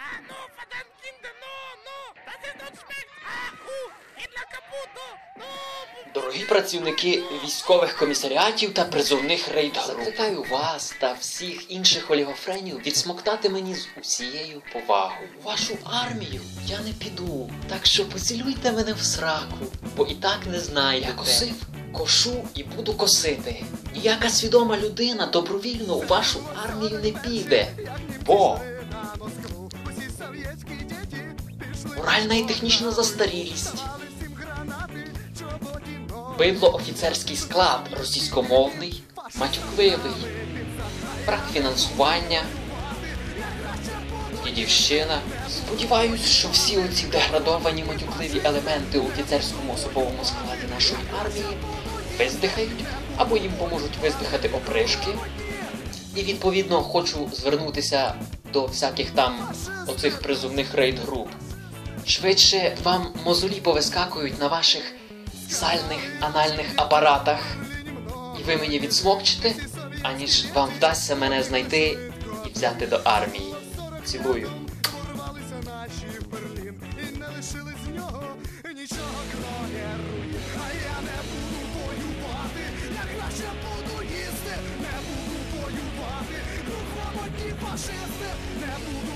Ah, no, verdammt, Kinder, no, no, das ist not schmeckt. Ah, kaputt, no, no. Дорогі працівники військових комісаріатів та призовних рейдгруп, закликаю вас та всіх інших олігофренів відсмоктати мені з усією повагою. У вашу армію я не піду, так що поцілуйте мене в сраку, бо і так не знаю. Я косив, кошу і буду косити. Ніяка свідома людина добровільно у вашу армію не піде. Бо моральна і технічна застарілість. Бидло офіцерський склад російськомовний, матюкливий, брак фінансування, дідівщина. Сподіваюсь, що всі оці деградовані матюкливі елементи у офіцерському особовому складі нашої армії виздихають або їм поможуть виздихати опришки. І відповідно хочу звернутися до всяких там оцих призовних рейд-груп швидше вам мозолі повискакують на ваших сальних анальних апаратах, і ви мені відсмокчите, аніж вам вдасться мене знайти і взяти до армії. Цілую. Не буду воювати, рухомо ні фашисти, не буду.